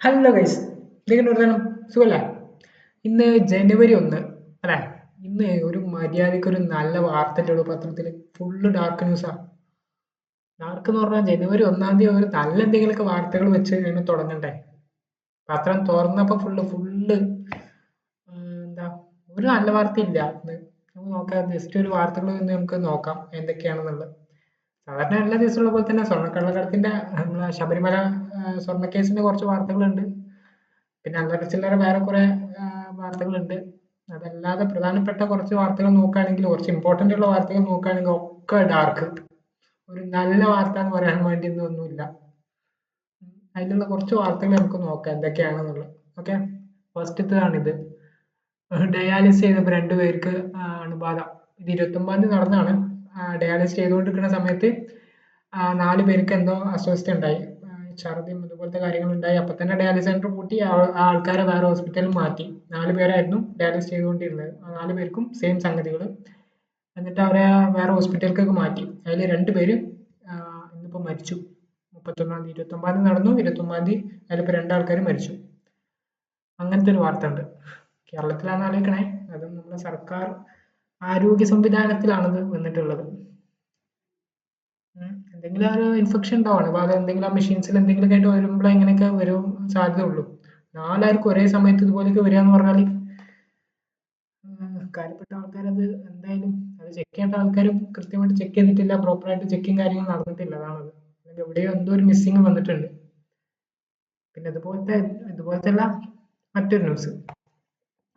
Hello guys എന്തൊക്കെയുണ്ട് വർത്താനം സുഖല്ലേ ഇന്ന് ജനുവരി ഒന്ന് അല്ലേ? ഇന്ന് ഒരു മര്യാദയ്ക്ക് ഒരു നല്ല വാർത്തന്റെ ഉള്ളൂ പത്രത്തിൽ ഫുള്ള് ഡാർക്ക് ന്യൂസാ ഡാർക്ക് എന്ന് പറഞ്ഞാൽ ജനുവരി ഒന്നാം തീയതി ഒരു നല്ല എന്തെങ്കിലുമൊക്കെ വാർത്തകൾ വെച്ച് കഴിഞ്ഞാൽ തുടങ്ങണ്ടേ? പത്രം തുറന്നപ്പോൾ ഫുള്ള് ഫുള്ള് എന്താ ഒരു നല്ല വാർത്തയില്ല ഇന്ന് നമുക്ക് നോക്കാം ജസ്റ്റ് ഒരു വാർത്തകൾ നമുക്ക് നോക്കാം എന്തൊക്കെയാണെന്നുള്ളത്. സാധാരണ എല്ലാ ദിവസമുള്ള പോലെ തന്നെ സ്വർണക്കള്ളക്കടത്തിന്റെ നമ്മളെ ശബരിമല സ്വർണക്കേസിന്റെ കുറച്ച് വാർത്തകളുണ്ട്. പിന്നെ അല്ലറ ചില്ലറ വേറെ കുറെ വാർത്തകളുണ്ട്. അതല്ലാതെ പ്രധാനപ്പെട്ട കുറച്ച് വാർത്തകൾ നോക്കുകയാണെങ്കിൽ കുറച്ച് ഇമ്പോർട്ടന്റ് ഉള്ള വാർത്തകൾ നോക്കുകയാണെങ്കിൽ ഒക്കെ ഡാർക്ക് ഒരു നല്ല വാർത്ത എന്ന് പറയാൻ വേണ്ടി ഒന്നുമില്ല. അതിലുള്ള കുറച്ച് വാർത്തകൾ നമുക്ക് നോക്കാം എന്തൊക്കെയാണെന്നുള്ളത്. ഓക്കെ? ഫസ്റ്റത്തേതാണിത് ഡയാലിസിസ് ചെയ്തപ്പോൾ രണ്ടുപേർക്ക് അണുബാധ. ഇത് ഇരുപത്തൊമ്പതാം തീയതി നടന്നതാണ്. ഡയാലിസിസ് ചെയ്തുകൊണ്ടിരിക്കുന്ന സമയത്ത് നാല് പേർക്ക് എന്തോ അസ്വസ്ഥ ഉണ്ടായി. ഛർദിയും അതുപോലത്തെ കാര്യങ്ങൾ ഉണ്ടായി. അപ്പൊ തന്നെ ഡയാലിസിസ് സെന്റർ പൂട്ടി ആൾക്കാരെ വേറെ ഹോസ്പിറ്റലിൽ മാറ്റി. നാല് പേരായിരുന്നു ഡയാലിസിസ് ചെയ്തുകൊണ്ടിരുന്നത്. നാല് പേർക്കും സെയിം സംഗതികൾ എന്നിട്ട് അവരെ വേറെ ഹോസ്പിറ്റലിലേക്ക് മാറ്റി. അതിൽ രണ്ട് പേര് ഇന്നിപ്പോൾ ഇന്നിപ്പോ മരിച്ചു. മുപ്പത്തൊന്നാം തീയതി ഇരുപത്തൊമ്പതാം തീയതി നടന്നു. ഇരുപത്തൊമ്പതാം തീയതി അതിലിപ്പോൾ രണ്ടാൾക്കാർ മരിച്ചു. അങ്ങനത്തെ ഒരു വാർത്ത ഉണ്ട്. കേരളത്തിലാണ് ആലോചിക്കണേ. അതും നമ്മുടെ സർക്കാർ ആരോഗ്യ സംവിധാനത്തിലാണത് വന്നിട്ടുള്ളത്. എന്തെങ്കിലും ഒരു ഇൻഫെക്ഷൻ ഉണ്ടാവാണ്. അപ്പൊ അത് എന്തെങ്കിലും ആ മെഷീൻസിൽ എന്തെങ്കിലും ആയിട്ട് വരുമ്പോൾ ഇങ്ങനെയൊക്കെ വരും സാധ്യത ഉള്ളൂ നാലാർക്കും ഒരേ സമയത്ത് ഇതുപോലെയൊക്കെ വരിക എന്ന് പറഞ്ഞാൽ കാര്യപ്പെട്ട ആൾക്കാരത് എന്തായാലും അത് ചെക്ക് ചെയ്യേണ്ട ആൾക്കാരും കൃത്യമായിട്ട് ചെക്ക് ചെയ്തിട്ടില്ല പ്രോപ്പറായിട്ട് ചെക്കിങ് കാര്യങ്ങൾ നടന്നിട്ടില്ല. അതാണത്. എവിടെയോ എന്തോ ഒരു മിസ്സിങ് വന്നിട്ടുണ്ട്. പിന്നെ ഇതുപോലത്തെ ഇതുപോലത്തെ അല്ല മറ്റൊരു ന്യൂസ്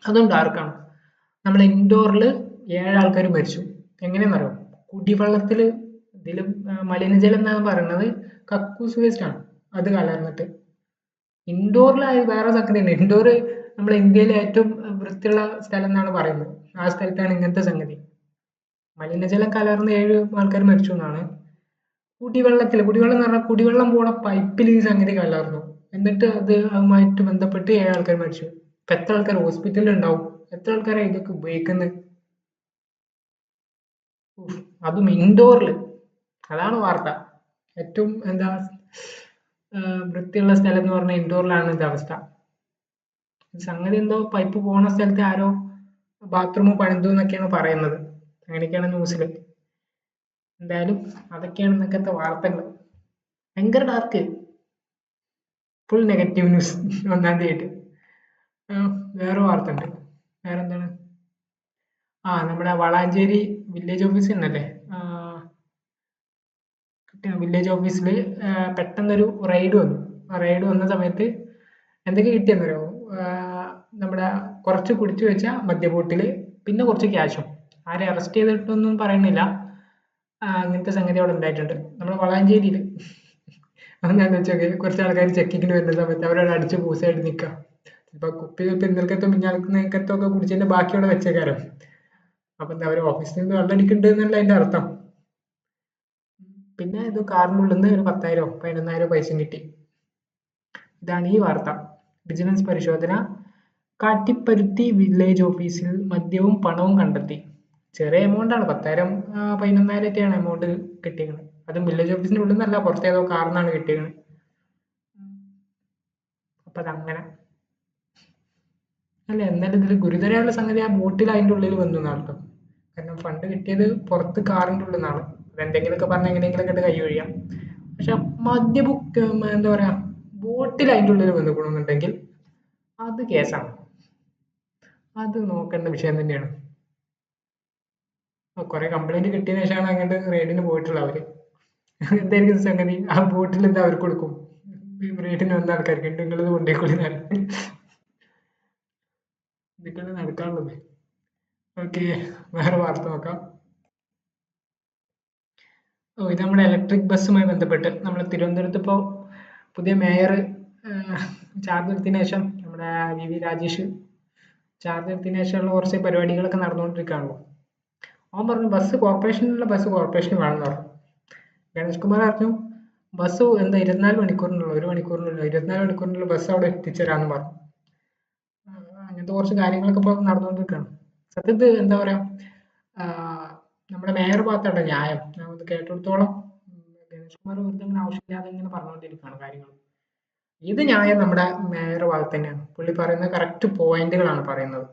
അതും ഡാർക്കാണ് നമ്മൾ ഇൻഡോറിൽ ഏഴ് ആൾക്കാർ മരിച്ചു. എങ്ങനെയെന്നറിയോ? കുടിവെള്ളത്തിൽ ഇതിൽ മലിനജലം എന്നാണ് പറയുന്നത് കക്കൂസ് വേസ്റ്റ് ആണ്. അത് കലർന്നിട്ട്. ഇൻഡോറിലായ വേറെ സംഗതിയുണ്ട്. ഇൻഡോർ നമ്മുടെ ഇന്ത്യയിലെ ഏറ്റവും വൃത്തിയുള്ള സ്ഥലം എന്നാണ് പറയുന്നത്. ആ സ്ഥലത്താണ് ഇങ്ങനത്തെ സംഗതി. മലിനജലം കലർന്ന് ഏഴ് ആൾക്കാർ മരിച്ചു എന്നാണ് കുടിവെള്ളത്തിൽ കുടിവെള്ളം എന്ന് പറഞ്ഞാൽ കുടിവെള്ളം പോണ പൈപ്പിൽ ഈ സംഗതി കലർന്നു. എന്നിട്ട് അത് അതുമായിട്ട് ബന്ധപ്പെട്ട് ഏഴ് ആൾക്കാർ മരിച്ചു. ഇപ്പൊ എത്ര ആൾക്കാർ ഹോസ്പിറ്റലിൽ ഉണ്ടാവും? എത്ര ആൾക്കാരാണ് ഇതൊക്കെ ഉപയോഗിക്കുന്നത് അതും ഇൻഡോറിൽ അതാണ് വാർത്ത. ഏറ്റവും എന്താ വൃത്തിയുള്ള സ്ഥലം എന്ന് പറഞ്ഞാൽ ഇൻഡോറിലാണ് ഇത് അവസ്ഥ. സംഗതി എന്തോ പൈപ്പ് പോണ സ്ഥലത്ത് ആരോ ബാത്റൂം പണിതു എന്നൊക്കെയാണ് പറയുന്നത്. അങ്ങനെയൊക്കെയാണ് ന്യൂസിൽ എന്തായാലും അതൊക്കെയാണ് ഇന്നത്തെ വാർത്തകൾ ഭയങ്കര ഡാർക്ക് ഫുൾ നെഗറ്റീവ് ന്യൂസ് ഒന്നാം തീയതി. വേറെ വാർത്ത ഉണ്ട് വേറെ എന്താണ് ആ നമ്മുടെ വളാഞ്ചേരി വില്ലേജ് ഓഫീസ് ഉണ്ടല്ലേ? വില്ലേജ് ഓഫീസിൽ പെട്ടെന്നൊരു റെയ്ഡ് വന്നു. റെയ്ഡ് വന്ന സമയത്ത് എന്തൊക്കെ കിട്ടിയെന്നറിയോ? നമ്മുടെ കുറച്ച് കുടിച്ചു വെച്ച മദ്യബോട്ടിൽ പിന്നെ കുറച്ച് ക്യാഷും ആരെ അറസ്റ്റ് ചെയ്തിട്ടൊന്നും പറയുന്നില്ല. അങ്ങനത്തെ സംഗതി അവിടെ ഉണ്ടായിട്ടുണ്ട്. നമ്മുടെ വളാഞ്ചേരിയിൽ അതെന്താന്ന് വെച്ചാൽ കുറച്ച് ആൾക്കാർ ചെക്കിങ്ങിന് വരുന്ന സമയത്ത് അവരവിടെ അടിച്ച് പൂസയായിട്ട് നിൽക്കുക. ഇപ്പൊ കുപ്പി കുപ്പി ഇന്നലക്കത്തോ മിഞ്ഞാൽക്കത്തോ ഒക്കെ കുടിച്ചതിന്റെ ബാക്കി അവിടെ വെച്ചേക്കാരം അപ്പൊ എന്താ അവർ ഓഫീസിൽ നിന്ന് വെള്ളം അടിക്കുന്നുണ്ട് എന്നല്ല അതിന്റെ അർത്ഥം. പിന്നെ ഇത് കാറിനുള്ളിൽ നിന്ന് ഒരു പത്തായിരോ പതിനൊന്നായിരോ പൈസയും കിട്ടി. ഇതാണ് ഈ വാർത്ത. വിജിലൻസ് പരിശോധന കാട്ടിപ്പരുത്തി വില്ലേജ് ഓഫീസിൽ മദ്യവും പണവും കണ്ടെത്തി. ചെറിയ എമൗണ്ട് ആണ് പത്തായിരം ആ, പതിനൊന്നായിരം ഒക്കെയാണ് എമൗണ്ട് കിട്ടിയത് അതും വില്ലേജ് ഓഫീസിന്റെ ഉള്ളിൽ നിന്നല്ല പുറത്തേതോ കാറിനാണ് കിട്ടിയത് അപ്പൊ അതങ്ങനെ. അല്ല എന്നാലും ഇതിൽ ഗുരുതരമായ സംഗതി ആ ബോട്ടിൽ അതിന്റെ ഉള്ളിൽ വന്നു എന്നാണ് കാരണം ഫണ്ട് കിട്ടിയത് പുറത്ത് കാറിന്റെ ഉള്ളിൽ നിന്നാണ് അതെന്തെങ്കിലുമൊക്കെ പറഞ്ഞാൽ എങ്ങനെയെങ്കിലൊക്കെ ഇട്ട് കൈ ഒഴിയാം പക്ഷെ മദ്യ ബുക്ക് എന്താ പറയാ ബോട്ടിൽ അതിന്റെ ഉള്ളിൽ വന്നുകൊള്ളുന്നുണ്ടെങ്കിൽ അത് കേസാണ്. അത് നോക്കേണ്ട വിഷയം തന്നെയാണ്. കുറെ കംപ്ലൈന്റ് കിട്ടിയ ശേഷമാണ് അങ്ങോട്ട് റെയ്ഡിന് പോയിട്ടുള്ളത് അവർ. എന്തായിരിക്കും സംഗതി? ആ ബോട്ടിൽ എന്താ അവർക്ക് കൊടുക്കും? റെയ്ഡിന് വന്ന ആൾക്കാർക്ക് നിങ്ങളിത് കൊണ്ടേക്കൊള്ളി നടക്കാനുള്ളത്. ഓക്കെ വേറെ വാർത്ത നോക്കാം. ഓ ഇത് നമ്മുടെ ഇലക്ട്രിക് ബസ്സുമായി ബന്ധപ്പെട്ട് നമ്മൾ തിരുവനന്തപുരത്ത് ഇപ്പോൾ പുതിയ മേയർ ചാർജ് എടുത്തതിന് ശേഷം നമ്മുടെ വി വി രാജേഷ് ചാർജ് എടുത്തതിന് ശേഷമുള്ള കുറച്ച് പരിപാടികളൊക്കെ നടന്നുകൊണ്ടിരിക്കുകയാണല്ലോ. അവൻ പറഞ്ഞു ബസ് കോർപ്പറേഷനിലുള്ള ബസ് കോർപ്പറേഷന് വേണമെന്ന് പറഞ്ഞു. ഗണേഷ് കുമാർ പറഞ്ഞു ബസ് എന്താ ഇരുപത്തിനാല് മണിക്കൂറിനുള്ള ഒരു മണിക്കൂറിനുള്ള ഇരുപത്തിനാല് മണിക്കൂറിനുള്ള ബസ് അവിടെ എത്തിച്ചേരാന്ന് പറഞ്ഞു. അങ്ങനത്തെ കുറച്ച് കാര്യങ്ങളൊക്കെ ഇപ്പോൾ നടന്നുകൊണ്ടിരിക്കുകയാണ്. സത്യത്തിൽ എന്താ പറയാ ആഹ് നമ്മുടെ മേയർ ഭാഗത്തുണ്ട് ന്യായം നമുക്ക് കേട്ടിടത്തോളം. ഗണേഷ് കുമാർ വെറുതെ ഇങ്ങനെ ആവശ്യമില്ലാതെ ഇങ്ങനെ പറഞ്ഞുകൊണ്ടിരിക്കുകയാണ് കാര്യങ്ങൾ. ഇത് ന്യായം നമ്മുടെ മേയർ ഭാഗത്ത് തന്നെയാണ്. പുള്ളി പറയുന്ന കറക്റ്റ് പോയിന്റുകളാണ് പറയുന്നത്.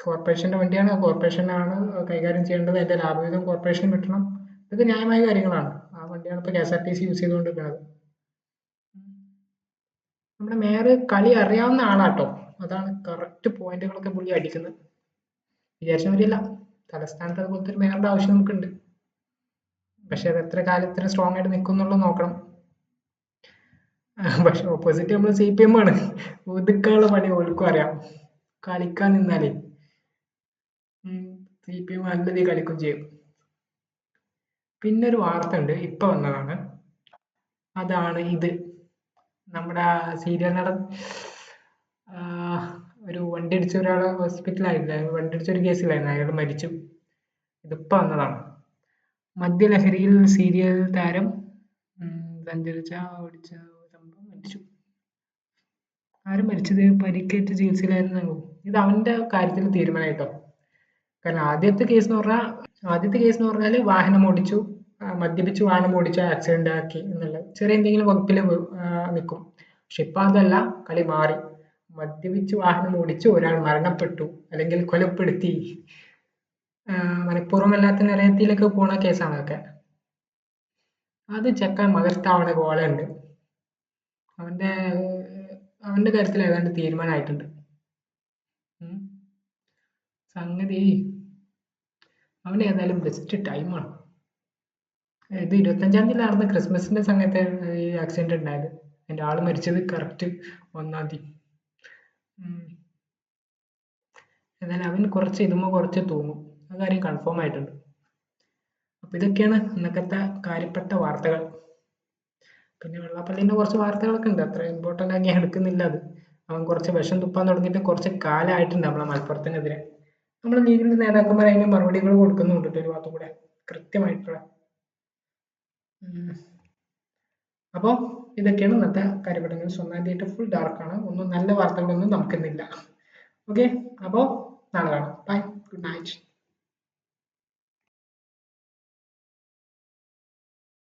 കോർപ്പറേഷന്റെ വണ്ടിയാണ് കോർപ്പറേഷനാണ് കൈകാര്യം ചെയ്യേണ്ടത്. അതിന്റെ ലാഭവിഹിതം കോർപ്പറേഷന് കിട്ടണം. ഇതൊക്കെ ന്യായമായ കാര്യങ്ങളാണ്. ആ വണ്ടിയാണ് ഇപ്പൊ K S R T C use ചെയ്തുകൊണ്ടിരിക്കുന്നത് നമ്മുടെ മേയർ കളി അറിയാവുന്ന ആളാട്ടോ. അതാണ് കറക്റ്റ് പോയിന്റുകളൊക്കെ പുള്ളി അടിക്കുന്നത്. വിചാരിച്ച മാതിരിയല്ല തലസ്ഥാനത്ത് അതുപോലത്തെ ഒരു മേയറുടെ ആവശ്യം നമുക്കുണ്ട്. പക്ഷെ അത് എത്ര കാലം ഇത്ര സ്ട്രോങ് ആയിട്ട് നിൽക്കും എന്നുള്ളത് നോക്കണം പക്ഷെ ഓപ്പോസിറ്റ് നമ്മൾ സി പി എം ആണ്. ഒതുക്കാനുള്ള പണി ഓൽക്കും അറിയാം. കളിക്കാൻ നിന്നാലേ. സി പി എം നല്ല രീതിയിൽ കളിക്കും ചെയ്യും. പിന്നെ ഒരു വാർത്ത ഉണ്ട് ഇപ്പൊ വന്നതാണ്. അതാണ് ഇത്. നമ്മുടെ സീരിയൽ നടൻ ഒരു വണ്ടി ഒരാൾ ഒരാളെ ഹോസ്പിറ്റലായില്ല വണ്ടി അടിച്ച ഒരു കേസിലായിരുന്നു. അയാൾ മരിച്ചു. ഇതിപ്പോൾ വന്നതാണ്. മദ്യലഹരിയിൽ സീരിയൽ താരം സഞ്ചരിച്ച ഓടിച്ച സംഭവം മരിച്ചു. ആരും മരിച്ചത്? പരിക്കേറ്റ് ചികിത്സയിലായിരുന്നു ഇത് അവന്റെ കാര്യത്തിൽ തീരുമാനമായിട്ടോ കാരണം ആദ്യത്തെ കേസ് എന്ന് പറഞ്ഞാൽ ആദ്യത്തെ കേസ് എന്ന് പറഞ്ഞാൽ വാഹനം ഓടിച്ചു മദ്യപിച്ച് വാഹനം ഓടിച്ച ആക്സിഡന്റ് ആക്കി എന്നുള്ള ചെറിയ എന്തെങ്കിലും വകുപ്പിൽ നിൽക്കും പക്ഷെ ഇപ്പൊ അതല്ല കളി മാറി. മദ്യപിച്ച് വാഹനം ഓടിച്ച് ഒരാൾ മരണപ്പെട്ടു അല്ലെങ്കിൽ കൊലപ്പെടുത്തി. മനഃപൂർവം അല്ലാത്ത നിലയത്തിലൊക്കെ പോണ കേസാണ് അതൊക്കെ അത് ചെക്കൻ മകർത്താവണ ഉണ്ട് അവന്റെ അവന്റെ കാര്യത്തിൽ ഏതാണ്ട് തീരുമാനമായിട്ടുണ്ട്. സംഗതി അവന് ഏതായാലും ബെസ്റ്റ് ടൈമാണ് ഇത് ഇരുപത്തഞ്ചാം തീയതി നടന്ന ക്രിസ്മസിന്റെ സമയത്ത് ഈ ആക്സിഡന്റ് ഉണ്ടായത്. എന്റെ ആൾ മരിച്ചത് കറക്റ്റ് ഒന്നാം തീയതി. എന്നാലും അവൻ കുറച്ച് ഇതുമ്പോൾ കുറച്ച് തൂങ്ങും. ആ കാര്യം കൺഫേം ആയിട്ടുണ്ട്. അപ്പൊ ഇതൊക്കെയാണ് ഇന്നത്തെ കാര്യപ്പെട്ട വാർത്തകൾ. പിന്നെ വെള്ളാപ്പള്ളിന്റെ കുറച്ച് വാർത്തകളൊക്കെ ഉണ്ട്. അത്ര ഇമ്പോർട്ടന്റ് ആയി ഞാൻ എടുക്കുന്നില്ല അത്. അവൻ കുറച്ച് വിഷം തുപ്പാൻ തുടങ്ങിയിട്ട് കുറച്ച് കാലമായിട്ടുണ്ട് നമ്മളെ മലപ്പുറത്തിനെതിരെ. നമ്മൾ ലീഗിന്റെ നേതാക്കന്മാർ അതിന് മറുപടികൾ കൊടുക്കുന്നുണ്ട് ഒരു ഭാഗത്തു കൂടെ. കൃത്യമായിട്ടുള്ള. അപ്പോൾ ഇതൊക്കെയാണ് ഇന്നത്തെ ഒന്നാം തീയതി ഫുൾ ഡാർക്കാണ് ഒന്നും നല്ല വാർത്തകളൊന്നും നമുക്കിന്നില്ല. ഓക്കെ അപ്പോൾ നാളെ കാണാം. Bye good night